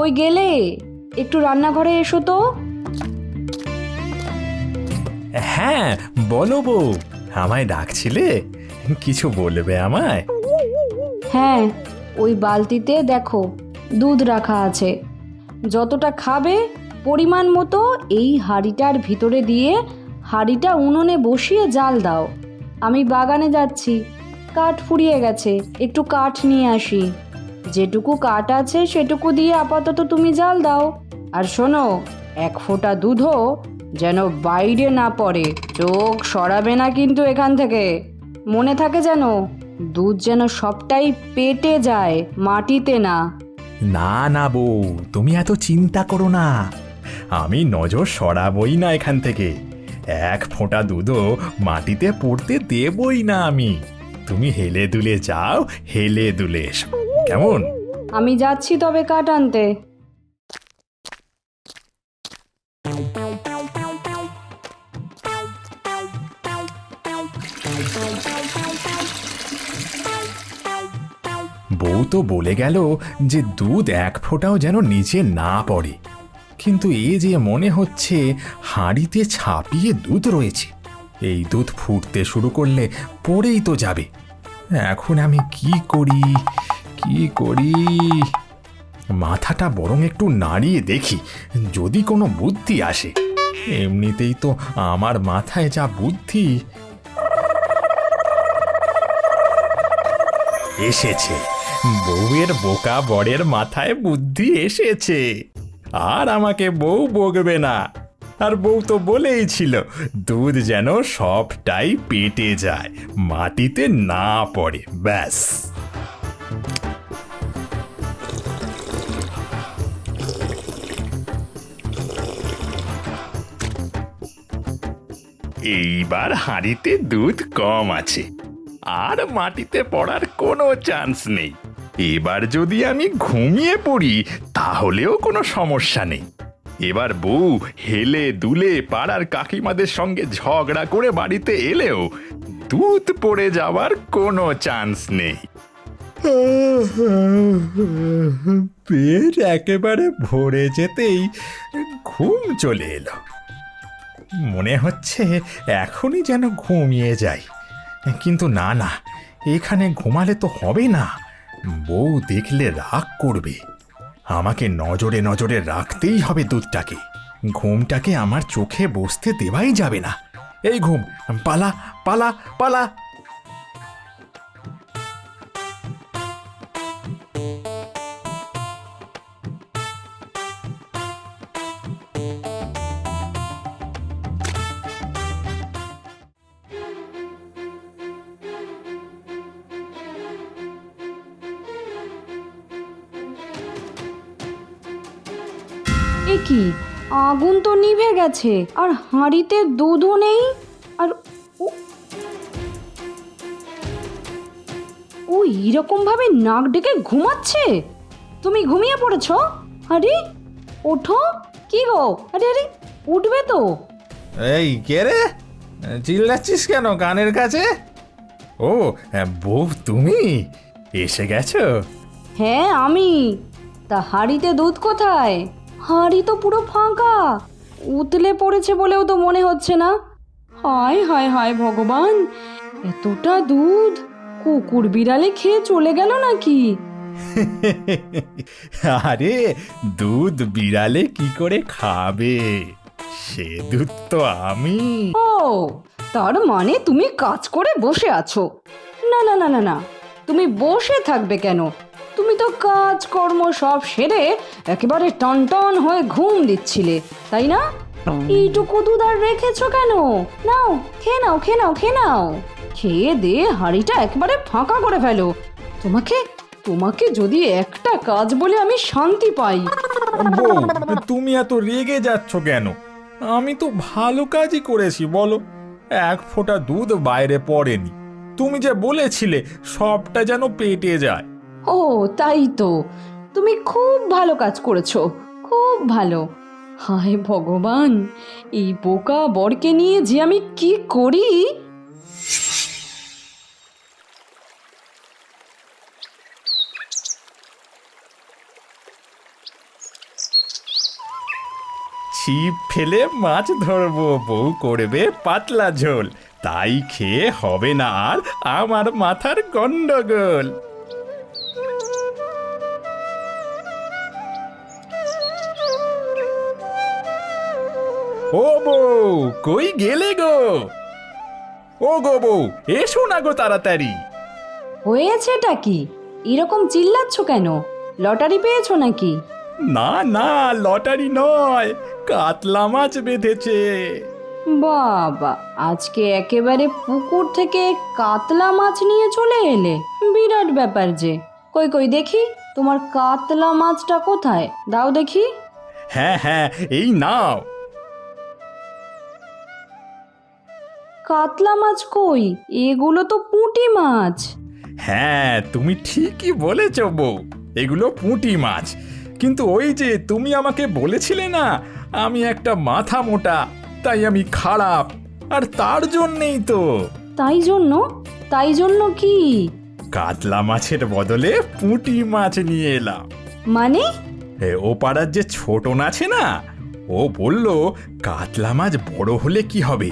কই গেলে? একটু রান্নাঘরে এসো তো। হ্যাঁ বলো বউ আমায় ডাকছিলে? কিছু বলবে আমায়? হ্যাঁ ওই বালতিতে দেখো দুধ রাখা আছে। যতটা খাবে পরিমাণ মতো এই হাঁড়িটার ভিতরে দিয়ে হাঁড়িটা উনুনে বসিয়ে জাল দাও। আমি বাগানে যাচ্ছি কাঠ ফুরিয়ে গেছে একটু কাঠ নিয়ে আসি। যেটুকু কাঠ আছে সেটুকু দিয়ে আপাতত তুমি জাল দাও। আর শোনো, এক ফোঁটা দুধও যেন বাইরে না পড়ে, চোখ সরাবে না কিন্তু এখান থেকে। মনে থাকে যেন দুধ যেন সবটাই পেটে যায়, মাটিতে না। না না বউ, তুমি এত চিন্তা করো না। আমি নজর সরাবই না এখান থেকে। এক ফোঁটা দুধও মাটিতে পড়তে দেবই না আমি। তুমি হেলে দুলে যাও, হেলে দুলে এসো। কেমন? আমি যাচ্ছি তবে কাঠ আনতে। বউ তো বলে গেল যে দুধ এক ফোঁটাও যেন নিচে না পড়ে। কিন্তু এ যে মনে হচ্ছে হাঁড়িতে ছাপিয়ে দুধ রয়েছে। এই দুধ ফুটতে শুরু করলে পড়েই তো যাবে। এখন আমি কি করি? কি করি? মাথাটা বরং একটু নাড়িয়ে দেখি, যদি কোনো বুদ্ধি আসে। এমনিতেই তো আমার মাথায় যা বুদ্ধি। এসেছে। বউয়ের বোকা বরের মাথায় বুদ্ধি এসেছে। আর আমাকে বউ বকবে না। আর বউ তো বলেই ছিল, দুধ যেন সবটাই পেটে যায়, মাটিতে না পড়ে, ব্যাস। এইবার হাঁড়িতে দুধ কম আছে। আর মাটিতে পড়ার কোনো চান্স নেই। এবার যদি আমি ঘুমিয়ে পড়ি, তাহলেও কোনো সমস্যা নেই। এবার বউ হেলে দুলে পাড়ার কাকিমাদের সঙ্গে ঝগড়া করে বাড়িতে এলেও দুধ পড়ে যাওয়ার কোনো চান্স নেই। পেট একেবারে ভরে যেতেই ঘুম চলে এলো। মনে হচ্ছে এখনই যেন ঘুমিয়ে যাই। কিন্তু না না, এখানে ঘুমালে তো হবে না। বউ দেখলে রাগ করবে। আমাকে নজরে নজরে রাখতেই হবে দুধটাকে। ঘুমটাকে আমার চোখে বসতে দেওয়াই যাবে না। এই ঘুম, পালা পালা পালা। এ কি? আগুন তো নিভে গেছে আর হাঁড়িতে দুধও নেই আর ও- এইরকম ভাবে নাক ডেকে ঘুমাচ্ছে? তুমি ঘুমিয়ে পড়েছো? আরে ওঠো। কি গো? আরে আরে উঠবে তো। এই কে রে? চিল্লাচ্ছিস কেন কানের কাছে? ও বউ তুমি? এসে গেছো? হ্যাঁ আমি। তা হাঁড়িতে দুধ কোথায়? হাঁড়ি তো পুরো ফাঁকা। উতলে পড়েছে বলেও তো মনে হচ্ছে না। হায় হায় হায় ভগবান এতটা দুধ। কুকুর বিড়ালে খেয়ে চলে গেল নাকি? আরে দুধ বিড়ালে কি করে খাবে? সে দুধ তো আমি। ও তার মানে তুমি কাজ করে বসে আছো। না না না না না। তুমি বসে থাকবে কেন? তুমি তো কাজ কর্ম সব সেরে একেবারে টনটন হয়ে ঘুম দিচ্ছিলে, তাই না? এইটুকু দুধ আর রেখেছো কেন? নাও, খেয়ে নাও খেয়ে নাও খেয়ে নাও। খেয়ে দে হাঁড়িটা একবারে ফাঁকা করে ফেলো। তোমাকে তোমাকে যদি একটা কাজ বলে আমি শান্তি পাই। তুমি এত রেগে যাচ্ছ কেন? আমি তো ভালো কাজই করেছি, বলো। এক ফোঁটা দুধ বাইরে পড়েনি। তুমি যে বলেছিলে, সবটা যেন পেটে যায়। ও, তাই তো। তুমি খুব ভালো কাজ করেছ, খুব ভালো। হায় ভগবান, এই বোকা বরকে নিয়ে যে আমি কি করি? ছিপ ফেলে মাছ ধরবো, বউ করবে পাতলা ঝোল। তাই খেয়ে হবে না আর আমার মাথার গন্ডগোল। বউ কই গেলে গো? ও গো বউ এসো না গো তাড়াতাড়ি। হয়েছেটা কি? এরকম চিল্লাচ্ছ কেন? লটারি পেয়েছ নাকি? না না লটারি নয় কাতলা মাছ বেঁধেছে। বাবা আজকে একেবারে পুকুর থেকে কাতলা মাছ নিয়ে চলে এলে? বিরাট ব্যাপার যে। কই কই দেখি তোমার কাতলা মাছটা কোথায়? দাও দেখি। হ্যাঁ হ্যাঁ এই নাও। কাতলা মাছ কই? এগুলো তো পুঁটি মাছ। হ্যাঁ তুমি ঠিকই বলেছ বউ। এগুলো পুঁটি মাছ। কিন্তু ওই যে তুমি আমাকে বলেছিলে না আমি একটা মাথা মোটা তাই আমি খারাপ। আর তার জন্যেই তো। তাই জন্য? তাই জন্য কি? কাতলা মাছের বদলে পুঁটি মাছ নিয়ে এলাম। মানে? এ, ও পাড়ার যে ছোট আছে না ও বলল কাতলা মাছ বড় হলে কি হবে?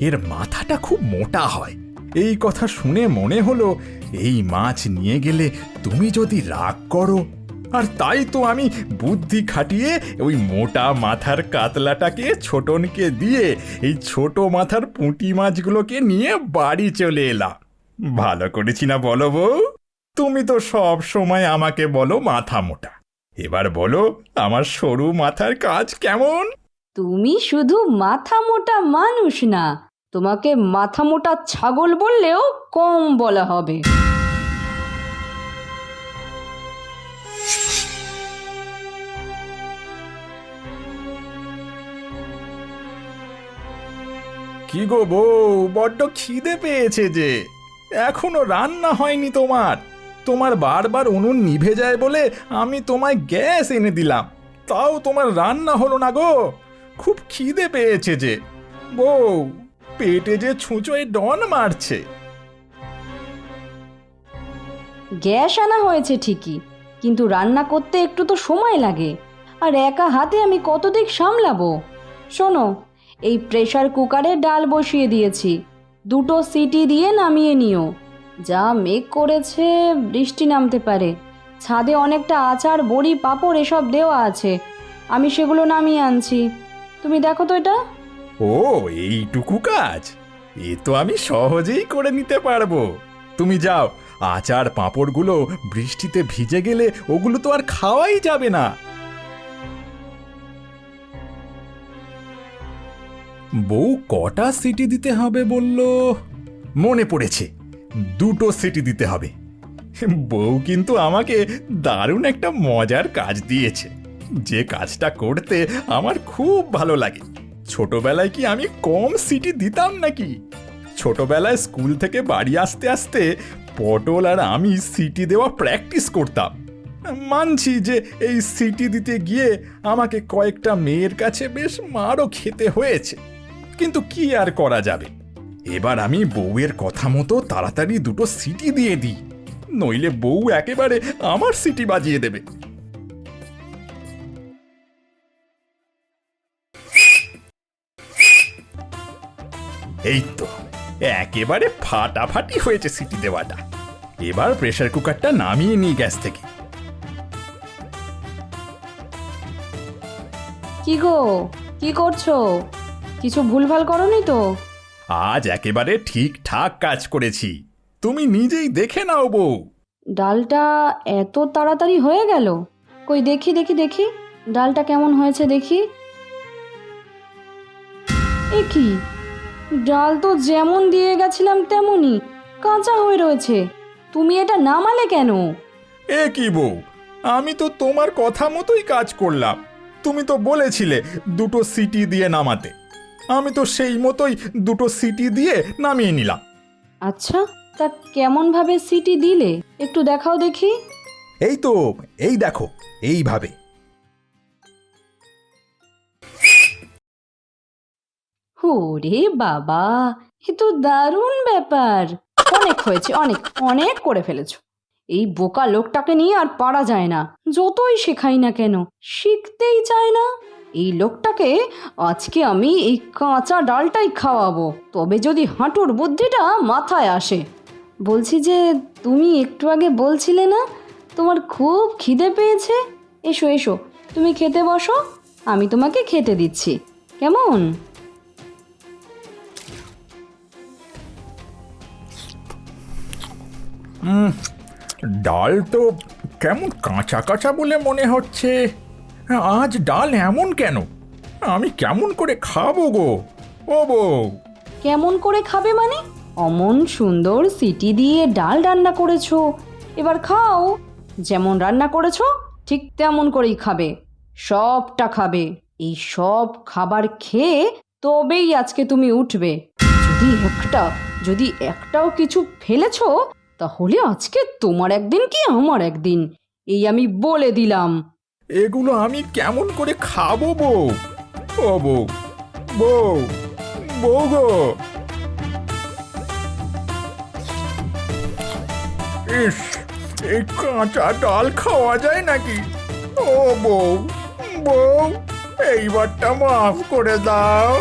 এর মাথাটা খুব মোটা হয়। এই কথা শুনে মনে হলো, এই মাছ নিয়ে গেলে তুমি যদি রাগ করো, আর তাই তো আমি বুদ্ধি খাটিয়ে ওই মোটা মাথার কাতলাটাকে, ছোটনকে দিয়ে এই ছোট মাথার পুঁটি মাছগুলোকে নিয়ে বাড়ি চলে এলাম। ভালো করেছি না বলো বউ? তুমি তো সব সময় আমাকে বলো মাথা মোটা। এবার বলো, আমার সরু মাথার কাজ কেমন? তুমি শুধু মাথা মোটা মানুষ না, তোমাকে মাথা মোটা ছাগল বললেও কম বলা হবে। কি গো বউ, বড্ড খিদে পেয়েছে যে, এখনও রান্না হয়নি তোমার। তোমার বারবার উনুন নিভে যায় বলে আমি তোমায় গ্যাস এনে দিলাম, তাও তোমার রান্না হলো না গো। খুব খিদে পেয়েছে যে। বউ, পেটে যে ছুঁচোয় ডন মারছে। গ্যাস আনা হয়েছে ঠিকই, কিন্তু রান্না করতে একটু তো সময় লাগে। আর একা হাতে আমি কত দিক সামলাবো? শোনো, এই প্রেসার কুকারে ডাল বসিয়ে দিয়েছি। দুটো সিটি দিয়ে নামিয়ে নিও। যা মেঘ করেছে, বৃষ্টি নামতে পারে। ছাদে অনেকটা আচার, বড়ি, পাঁপড় এসব দেওয়া আছে। আমি সেগুলো নামিয়ে আনছি। তুমি দেখো তো এটা। ও, এইটুকু কাজ। এ তো আমি সহজেই করে নিতে পারব। তুমি যাও, আচার পাঁপড়গুলো বৃষ্টিতে ভিজে গেলে ওগুলো তো আর খাওয়াই যাবে না। বউ কটা সিটি দিতে হবে বলল? মনে পড়েছে, দুটো সিটি দিতে হবে। বউ কিন্তু আমাকে দারুণ একটা মজার কাজ দিয়েছে। যে কাজটা করতে আমার খুব ভালো লাগে। ছোটবেলায় কি আমি কম সিটি দিতাম নাকি? ছোটবেলায় স্কুল থেকে বাড়ি আসতে আসতে পটল আর আমি সিটি দেওয়া প্র্যাকটিস করতাম। মানছি যে এই সিটি দিতে গিয়ে আমাকে কয়েকটা মেয়ের কাছে বেশ মারও খেতে হয়েছে। কিন্তু কি আর করা যাবে? এবার আমি বউয়ের কথা মতো তাড়াতাড়ি দুটো সিটি দিয়ে দিই। নইলে বউ একেবারে আমার সিটি বাজিয়ে দেবে। এই তো একেবারে ফাটাফাটি হয়েছে সিটি দেওয়াটা। এবার প্রেশার কুকারটা নামিয়ে নিই গ্যাস থেকে। কি গো কি করছ? কিছু ভুলভাল করনি তো? আজ একেবারে ঠিকঠাক কাজ করেছি। তুমি নিজেই দেখে নাও বউ। ডালটা এত তাড়াতাড়ি হয়ে গেল? কই দেখি দেখি দেখি। ডালটা কেমন হয়েছে দেখি। এ কি? ডাল তো যেমন দিয়ে গেছিলাম তেমনই কাঁচা হয়ে রয়েছে। তুমি এটা নামালে কেন? এ কি বউ? আমি তো তোমার কথা মতোই কাজ করলাম। তুমি তো বলেছিলে দুটো সিটি দিয়ে নামাতে। আমি তো সেই মতোই দুটো সিটি দিয়ে নামিয়ে নিলাম। আচ্ছা তা কেমনভাবে সিটি দিলে? একটু দেখাও দেখি। এই তো এই দেখো এইভাবে। ওরে বাবা, এ তো দারুণ ব্যাপার। অনেক হয়েছে, অনেক অনেক করে ফেলেছো। এই বোকা লোকটাকে নিয়ে আর পারা যায় না, যতই শেখাই না কেন, শিখতেই চায় না। এই লোকটাকে আজকে আমি এই কাঁচা ডালটাই খাওয়াবো, তবে যদি হাঁটুর বুদ্ধিটা মাথায় আসে। বলছি যে, তুমি একটু আগে বলছিলে না, তোমার খুব খিদে পেয়েছে? এসো এসো, তুমি খেতে বসো, আমি তোমাকে খেতে দিচ্ছি। কেমন? ডাল তো কেমন কাঁচা কাঁচা বলে মনে হচ্ছে। আজ ডাল এমন কেন? আমি কেমন করে খাব গো? ও বউ। কেমন করে খাবে মানে? অমন সুন্দর সিটি দিয়ে ডাল রান্না করেছ। এবার খাও। যেমন রান্না করেছ, ঠিক তেমন করেই খাবে। সবটা খাবে। এই সব খাবার খেয়ে তবেই আজকে তুমি উঠবে। যদি একটা, যদি একটাও কিছু ফেলেছো তাহলে আজকে তোমার একদিন কি আমার একদিন? এই আমি বলে দিলাম। এগুলো আমি কেমন করে খাব বউ? বউ বউ বউ গো। ইস, এই কাঁচা ডাল খাওয়া যায় নাকি? ও বউ বউ, এইবারটা মাফ করে দাও।